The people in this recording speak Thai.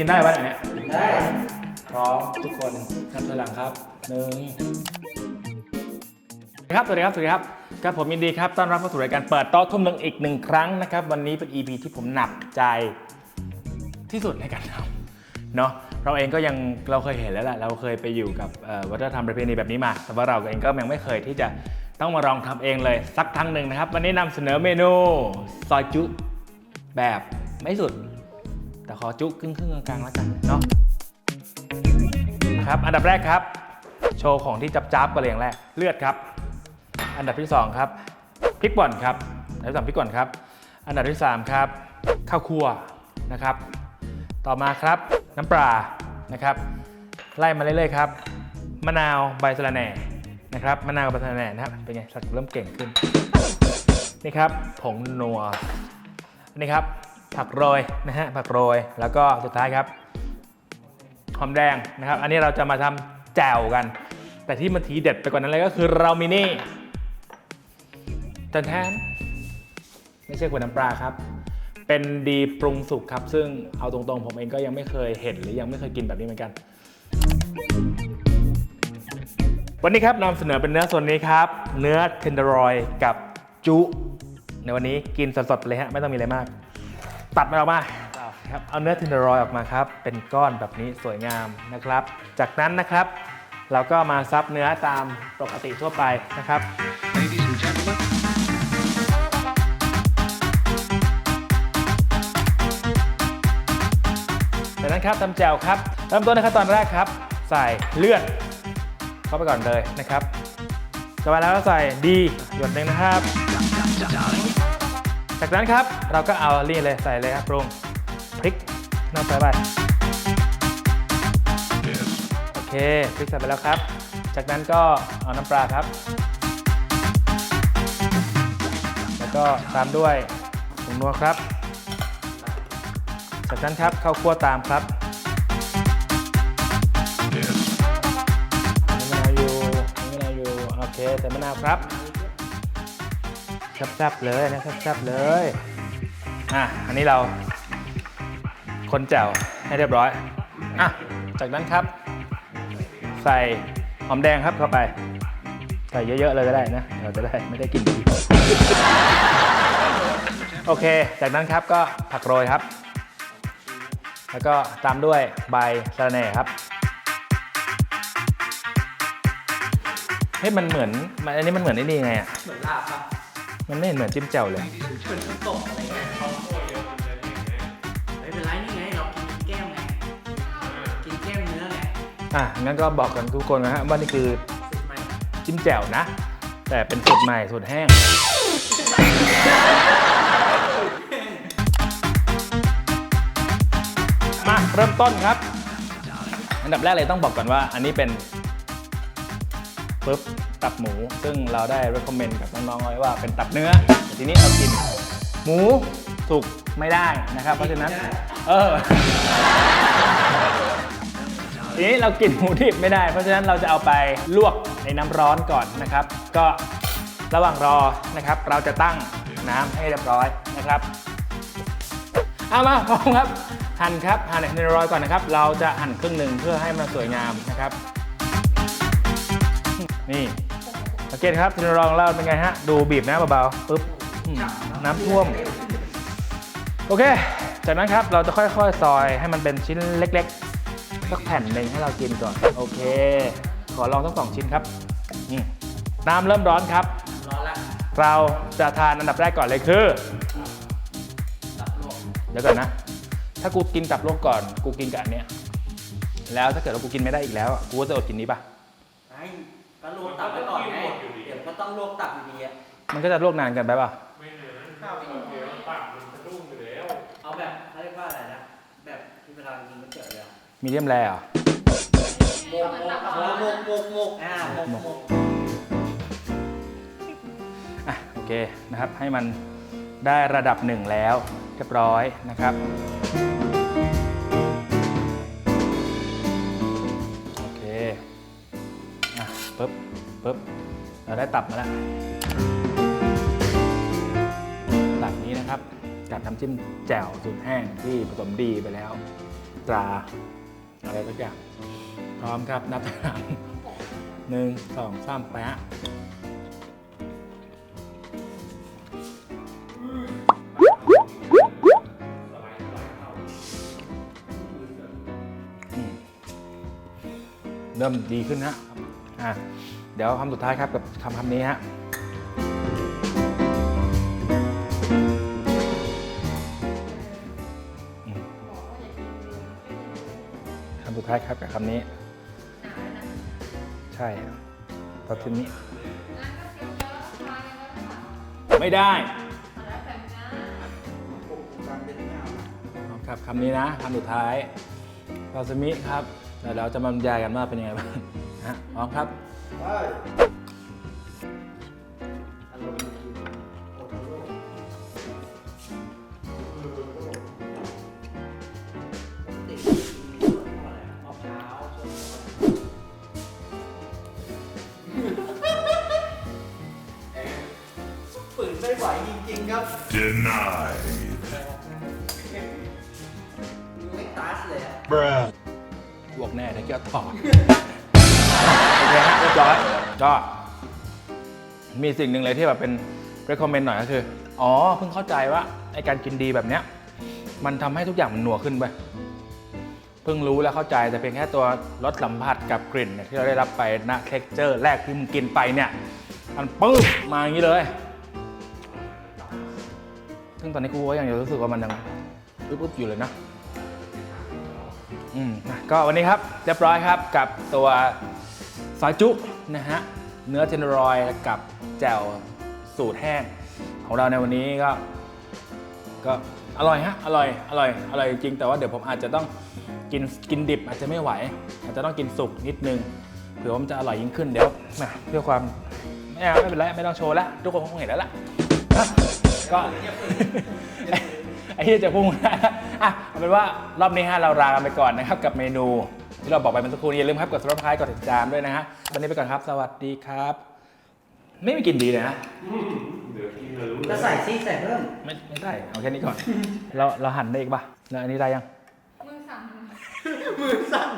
กินได้ปะเนี่ยได้พร้อมทุกคนนับถอยหลังครับหนึ่งครับสวัสดีครับสวัสดีครับครับผมยินดีครับต้อนรับเข้าสู่รายการเปิดโต๊ะทุ่มหนึ่งอีกหนึ่งครั้งนะครับ วันนี้เป็น EP ที่ผมหนักใจที่สุดในการทำเนาะเราเองก็ยังเราเคยเห็นแล้วแหละเราเคยไปอยู่กับวัฒนธรรมประเพณีแบบนี้มา แต่ว่าเราเองก็ยังไม่เคยที่จะต้องมาลองทำเองเลยสักครั้งหนึ่งนะครับ วันนี้นำเสนอเมนูซอยจุแบบไม่สุด แต่ขอจุครึ่งครึ่งกลางๆแล้วกันเนาะครับ อันดับแรกครับ โชว์ของที่จับจับกันเลยอย่างแรกเลือดครับ อันดับที่สองครับพริกป่นครับอันดับสามพริกป่นครับ อันดับที่สามครับข้าวคั่วนะครับ ต่อมาครับน้ำปลานะครับ ไล่มาเรื่อยๆครับมะนาวใบสะระแหน่นะครับมะนาวกับใบสะระแหน่นะครับเป็นไงสักเริ่มเก่งขึ้นนี่ครับผงนัวนี่ครับ ผักโรยนะฮะผักโรยแล้วก็สุดท้ายครับหอมแดงนะครับ อันนี้เราจะมาทำแจ่วกัน แต่ที่มันทีเด็ดไปกว่านั้นเลยก็คือเรามีนี่จันแทนไม่ใช่ขวดน้ำปลาครับ เป็นดีปรุงสุกครับ ซึ่งเอาตรงๆ ผมเองก็ยังไม่เคยเห็นหรือยังไม่เคยกินแบบนี้เหมือนกัน วันนี้ครับนำเสนอเป็นเนื้อส่วนนี้ครับ เนื้อเทนเดอรอยกับจุ ในวันนี้กินสดๆไปเลยฮะ ไม่ต้องมีอะไรมาก ตัดมันออกมาครับเอาเนื้อเทนเดอรอยออกมาครับ เป็นก้อนแบบนี้สวยงามนะครับ จากนั้นนะครับ เราก็มาซับเนื้อตามปกติทั่วไปนะครับ Ladies and gentlemen, จากนั้นครับทำแจ่วครับเริ่มต้นในขั้นตอนแรกครับ ใส่เลือดเข้าไปก่อนเลยนะครับต่อไปแล้วก็ใส่ดีหยดหนึ่งนะครับ จากนั้นครับเราก็เอานี่เลยใส่เลยครับปรุงพริกน้ำใส่ไปโอเคพริกใส่ไปแล้วครับ จากนั้นก็เอาน้ำปลาครับ แล้วก็ตามด้วยผงนัวครับ จากนั้นครับข้าวคั่วตามครับมีมะนาวอยู่มีมะนาวอยู่โอเคใส่มะนาวครับ ซ่บๆเลยนะแซ่บๆเลยอะอันนี้เรา คนแจ่วให้เรียบร้อยอะจากนั้นครับ ใส่หอมแดงครับเข้าไป ใส่เยอะๆเลยก็ได้นะเราจะได้ไม่ได้กินดีโอเค จากนั้นครับก็ผักโรยครับ แล้วก็ตามด้วยใบสะระแหน่ครับเฮ้ยมันเหมือนมันอันนี้มันเหมือนไอ้นี่ไงอะเหมือนลาบปะ มันไม่เห็นเหมือนจิ้มแจ่วเลยเหมือนน้ำตกอะไรเงี้ยไม่เป็นไรนี่ไงเรากินแก้มไงกินแก้มเนื้อไงอะงั้นก็บอกกันทุกคนนะฮะว่านี่คือสุดใหม่จิ้มแจ่วนะ แต่เป็นสูตรใหม่สูตรแห้ง มาเริ่มต้นครับ อันดับแรกเลยต้องบอกก่อนว่า อันนี้เป็น ปึ๊บตับหมู ซึ่งเราได้ recommend กับน้องๆไว้ว่าเป็นตับเนื้อแต่ทีนี้เรากิน หมูสุกไม่ได้นะครับ เพราะฉะนั้น เออ ทีนี้เรากินหมูดิบไม่ได้ เพราะฉะนั้นเราจะเอาไปลวกในน้ำร้อนก่อนนะครับ ก็ระหว่างรอนะครับ เราจะตั้งน้ำให้เรียบร้อยนะครับเอามาพร้อมครับหั่นครับหั่นในร้อยก่อนนะครับ เราจะหั่นครึ่งหนึ่งเพื่อให้มันสวยงามนะครับ นี่สังเกตครับทีนรอยของเราเป็นไงฮะ ดูบีบนะเบาๆปึ๊บอืมน้ำท่วม โอเค จากนั้นครับเราจะค่อยๆ ซอยให้มันเป็นชิ้นเล็กๆสักแผ่นหนึ่งให้เรากินก่อน โอเค ขอลองทั้งสองชิ้นครับอืมน้ำเริ่มร้อนครับ ร้อนละเราจะทานอันดับแรกก่อนเลยคือตับโลกเดี๋ยวก่อนนะ ถ้ากูกินตับโลกก่อน กูกินกับอันเนี้ยแล้วถ้าเกิดว่ากูกินไม่ได้อีกแล้วอะกูก็จะอดกินนี้ปะไอ้ ก็ลวกตับไว้ก่อนไงเดี๋ยวก็ต้องลวกตับอยู่ดีอะมันก็จะลวกนานเกันไปปะเอาแบบเขาเรียกว่าอะไรนะ แบบที่เวลากินมันเกิดเลยอะมีเดียมแรเหรอโมกโมกโมกโมกโมกอ่าโมกโมกอะโอเคนะครับให้มันได้ระดับหนึ่งแล้วเรียบร้อยนะครับ ปึ๊บปึ๊บเราได้ตับมาแล้วตับนี้นะครับกับน้ำจิ้มแจ่วสูตรแห้งที่ผสมดีไปแล้วตราอะไรสักอย่างพร้อมครับนับถอยหลังหนึ่งสองสามแปะเริ่มดีขึ้นฮะ อะเดี๋ยวคำสุดท้ายครับกับคำคำนี้ฮะคำสุดท้ายครับกับคำนี้ ใช่ตอนทีนี้ ไม่ได้ครับคำนี้นะคำสุดท้ายซาซิมิครับเดี๋ยวเราจะมาบรรยายกันว่าเป็นยังไงบ้าง นะฮะพร้อมครับอารมณ์ดีโอโทโร่ติดมีส่วนของอะไรอะมะพร้าวส่วนของฝืนไม่ไหวจริงๆครับ Denied. ไม่ตัสเลยอะ Bruh. บวกแน่ถ้าเกี่ยวต่อโอ เรียบร้อยก็มีสิ่งหนึ่งเลยที่แบบเป็น recommend หน่อยก็คือ อ๋อ เพิ่งเข้าใจว่าไอการกินดีแบบเนี้ย มันทำให้ทุกอย่างมันหนัวขึ้นไปเพิ่งรู้และเข้าใจแต่เพียงแค่ตัวรสสัมผัสกับกลิ่นเนี่ยที่เราได้รับไปณเท็กเจอร์แรกที่มึงกินไปเนี่ย มันปึ๊บมาอย่างนี้เลย ซึ่งตอนนี้กูก็ยังรู้สึกว่ามันยังปึ๊บๆอยู่เลยนะอืมก็วันนี้ครับเรียบร้อยครับกับตัว ซอยจุนะฮะเนื้อเทนรอยกับแจ่วสูตรแห้ง ของเราในวันนี้ก็ ก็อร่อยฮะอร่อยอร่อยอร่อยจริงแต่ว่าเดี๋ยวผมอาจจะต้องกินกินดิบอาจจะไม่ไหว อาจจะต้องกินสุกนิดนึงเผื่อว่ามันจะอร่อยยิ่งขึ้นเดี๋ยวแหมเพื่อความไม่เอาไม่เป็นไรไม่ต้องโชว์แล้วทุกคนคงเห็นแล้วล่ะนะก็ไอ้ที่จะพุ่งอะเอาเป็นว่ารอบนี้ฮะเราลากันไปก่อนนะครับกับเมนู ที่เราบอกไปเมื่อสักครู่นี้อย่าลืมครับกด subscribe กดติดตามด้วยนะฮะวันนี้ไปก่อนครับ สวัสดีครับ ไม่มีกลินดีเลยนะแล้วใส่ซี่ใส่เพิ่ม ไม่ไม่ได้ เอาแค่นี้ก่อน เราเราหั่นได้อีกป่ะแล้วอันนี้ได้ยัง มือสั่น มือสั่น